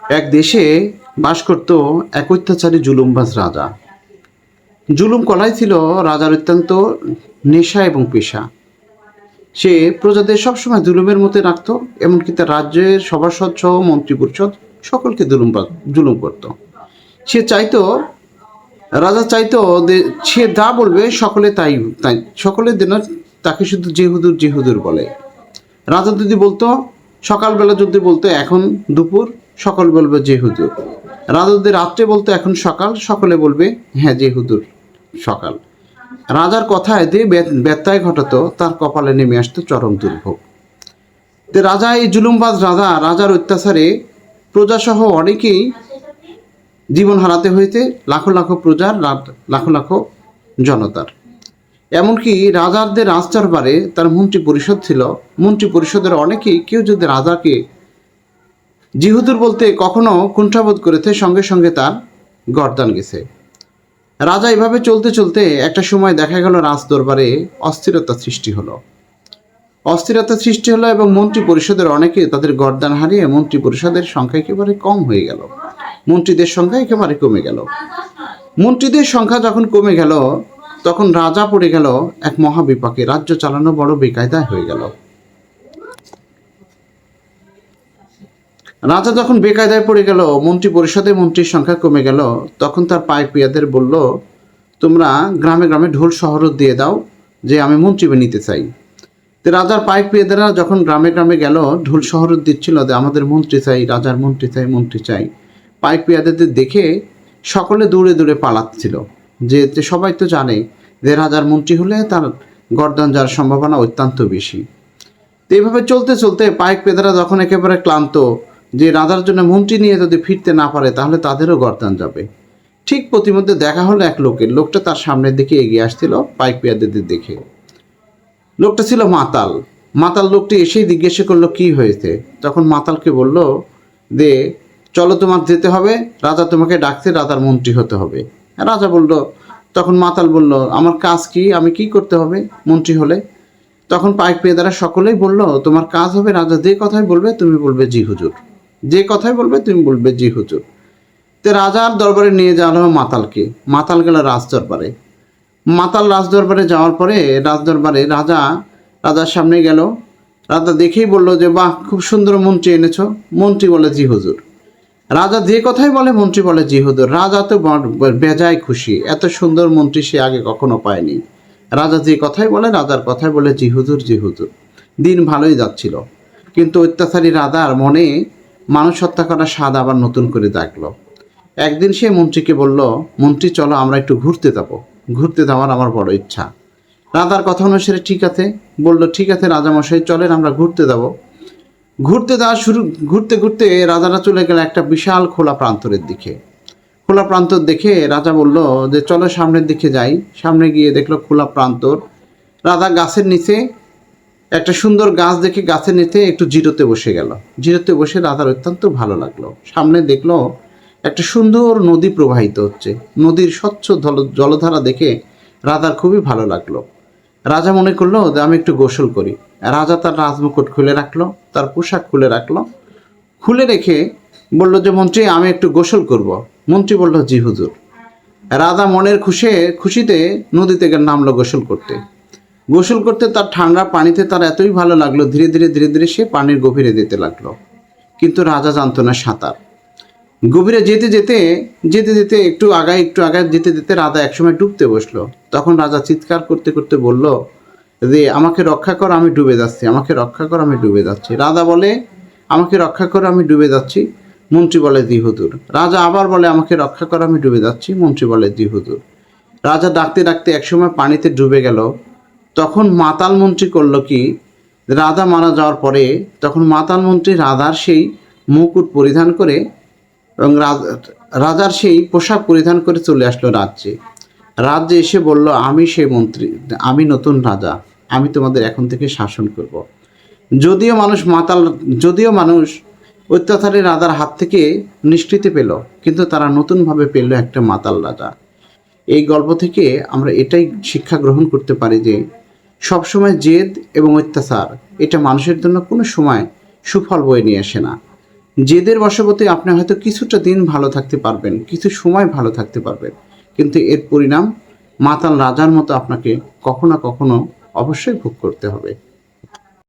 এক দেশে বাস করত এক অত্যাচারী জুলুমবাজ রাজা। জুলুম কলাই ছিল রাজার অত্যন্ত নেশা এবং পেশা। সে প্রজাদের সবসময় জুলুমের মধ্যে রাখতো, এমনকি তার রাজ্যের সভাসদ সহ মন্ত্রী পরিষদ সকলকে জুলুম জুলুম করত। সে চাইতো, রাজা চাইতো সে যা বলবে সকলে তাই তাই, সকলে যেন তাকে শুধু জেহুদুর জেহুদুর বলে। রাজা যদি বলতো, সকালবেলা যদি বলতো এখন দুপুর সকল বলবে যে হুজুর। রাজাদের রাত্রে বলতো এখন সকাল, সকলে বলবে হ্যাঁ যে হুজুর, সকাল। রাজার কথায় যে ব্য- ব্যত্যয় ঘটাতো, তার কপালে নেমে আসতো চরম দুর্ভোগ। তে রাজা, এই জুলুমবাজ রাজা, রাজার অত্যাচারে প্রজাসহ অনেকেই জীবন হারাতে হয়েছে, লাখো লাখো প্রজার লাখো লাখো জনতার। এমনকি রাজাদের রাজদরবারে তার মন্ত্রী পরিষদ ছিল, মন্ত্রী পরিষদের অনেকেই কেউ যদি রাজাকে জিহুদুর বলতে কখনো কুণ্ঠাবোধ করেছে, সঙ্গে সঙ্গে তার গর্দান গেছে। রাজা এভাবে চলতে চলতে একটা সময় দেখা গেল রাজ দরবারে অস্থিরতা সৃষ্টি হলো। অস্থিরতা সৃষ্টি হলো এবং মন্ত্রী পরিষদের অনেকে তাদের গরদান হারিয়ে মন্ত্রী পরিষদের সংখ্যা একেবারে কম হয়ে গেল। মন্ত্রীদের সংখ্যা একেবারে কমে গেল। মন্ত্রীদের সংখ্যা যখন কমে গেল, তখন রাজা পড়ে গেল এক মহাবিপাকে। রাজ্য চালানো বড় বেকায়দায় হয়ে গেল। রাজা যখন বেকায়দায় পড়ে গেল মন্ত্রী পরিষদে মন্ত্রীর সংখ্যা কমে গেল, তখন তার পাইপিয়াদের বলল, তোমরা গ্রামে গ্রামে ঢোল শহরত দিয়ে দাও, যে আমি মন্ত্রী নিতে চাই। তো রাজার পাইপিয়াদেরা যখন গ্রামে গ্রামে গেল, ঢোল শহরত দিচ্ছিল যে, আমাদের মন্ত্রী চাই, রাজার মন্ত্রী চাই মন্ত্রী চাই। পাইপিয়াদের দেখে সকলে দূরে দূরে পালাচ্ছিল। যে যে সবাই তো জানে যে, রাজার মন্ত্রী হলে তার গর্দান যাওয়ার সম্ভাবনা অত্যন্ত বেশি। তো এইভাবে চলতে চলতে পাইক পেদারা যখন একেবারে ক্লান্ত যে রাজার জন্য মন্ত্রী নিয়ে যদি ফিরতে না পারে, তাহলে তাদেরও গর্দান যাবে। ঠিক প্রতিমধ্যে দেখা হলো এক লোকের। লোকটা তার সামনের দিকে এগিয়ে আসছিল, পাইক পেয়াদের দেখে। লোকটা ছিল মাতাল। মাতাল লোকটি এসেই জিজ্ঞাসা করল, কি হয়েছে? তখন মাতালকে বলল যে, চলো তোমার যেতে হবে। রাজা তোমাকে ডাকছে রাজার মন্ত্রী হতে হবে। রাজা বলল, তখন মাতাল বলল, আমার কাজ কি? আমি কি করতে হবে মন্ত্রী হলে? তখন পাইক পেদারা সকলেই বলল, তোমার কাজ হবে, রাজা যে কথাই বলবে, তুমি বলবে জি, হুজুর। যে কথাই বলবে তুমি বলবে জি হুজুর। তে রাজার দরবারে নিয়ে যাওয়া হলো মাতালকে। মাতাল গেল রাজ দরবারে। মাতাল রাজ দরবারে যাওয়ার পরে রাজ দরবারে রাজা, রাজার সামনে গেল। রাজা দেখেই বলল যে, বাহ, খুব সুন্দর মন্ত্রী এনেছো। মন্ত্রী বলে জি হুজুর। রাজা যে কথাই বলে, মন্ত্রী বলে জি হুজুর। রাজা তো বেজায় খুশি। এত সুন্দর মন্ত্রী সে আগে কখনো পায়নি। রাজা যে কথাই বলে, রাজার কথাই বলে জি হুজুর জি হুজুর। দিন ভালোই যাচ্ছিল। কিন্তু অত্যাচারী রাজার মনে মানুষ হত্যা করার স্বাদ আবার নতুন করে জাগলো একদিন সে মন্ত্রীকে বলল, মন্ত্রী, চলো আমরা একটু ঘুরতে যাব। ঘুরতে যাওয়ার আমার বড় ইচ্ছা। রাজার কথা অনুসারে ঠিক আছে। বলল, ঠিক আছে রাজামশাই, চলেন আমরা ঘুরতে যাব। ঘুরতে যাওয়া শুরু, ঘুরতে ঘুরতে রাজারা চলে গেল একটা বিশাল খোলা প্রান্তরের দিকে। খোলা প্রান্তর দেখে রাজা বলল যে, চলো সামনের দিকে যাই। সামনে গিয়ে দেখল খোলা প্রান্তর। রাজা গাছের নিচে একটা সুন্দর গাছ দেখে গাছের নিতে একটু জিরোতে বসে গেল। জিরোতে বসে রাধার অত্যন্ত ভালো লাগল। সামনে দেখল একটা সুন্দর নদী প্রবাহিত হচ্ছে। নদীর স্বচ্ছ জল- জলধারা দেখে রাজার খুবই ভালো লাগল। রাজা মনে করল যে আমি একটু গোসল করি। রাজা তার রাজমুকুট খুলে রাখল, তার পোশাক খুলে রাখল। খুলে রেখে বলল যে, মন্ত্রী, আমি একটু গোসল করব। মন্ত্রী বলল, জি হুজুর। রাজা মনের খুশে, খুশিতে নদীতে নামলো গোসল করতে। গোসল করতে তার ঠান্ডা পানিতে তার এতই ভালো লাগল, ধীরে ধীরে ধীরে ধীরে সে পানির গভীরে যেতে লাগল। কিন্তু রাজা জানতো না সাঁতার। গভীরে যেতে যেতে যেতে যেতে, একটু আগায় একটু আগায় যেতে যেতে রাজা একসময় ডুবতে বসল। তখন রাজা চিৎকার করতে করতে বলল, যে, আমাকে রক্ষা কর, আমি ডুবে যাচ্ছি, আমাকে রক্ষা কর, আমি ডুবে যাচ্ছি। রাজা বলে, আমাকে রক্ষা কর, আমি ডুবে যাচ্ছি। মন্ত্রী বলে দি হুজুর। রাজা আবার বলে, আমাকে রক্ষা কর, আমি ডুবে যাচ্ছি। মন্ত্রী বলে দি রাজা ডাকতে ডাকতে একসময় পানিতে ডুবে গেল। তখন মাতাল মন্ত্রী করল কি রাজা মারা যাওয়ার পরে তখন মাতাল মন্ত্রী রাজার সেই মুকুট পরিধান করে এবং রাজ- রাজার সেই পোশাক পরিধান করে চলে আসলো রাজ্যে রাজ্যে এসে বলল, আমি সেই মন্ত্রী, আমি নতুন রাজা, আমি তোমাদের এখন থেকে শাসন করব। যদিও মানুষ মাতাল, যদিও মানুষ অত্যাচারী রাজার হাত থেকে নিষ্কৃতি পেল, কিন্তু তারা নতুনভাবে পেল একটা মাতাল রাজা এই গল্প থেকে আমরা এটাই শিক্ষা গ্রহণ করতে পারি যে সবসময় জেদ এবং অত্যাচার, এটা মানুষের জন্য কোনো সময় সুফল বয়ে নিয়ে আসে না। জেদের বশবর্তী আপনি হয়তো কিছুটা দিন ভালো থাকতে পারবেন, কিছু সময় ভালো থাকতে পারবেন, কিন্তু এর পরিণাম মাতাল রাজার মতো আপনাকে কখনো কখনো অবশ্যই ভোগ করতে হবে।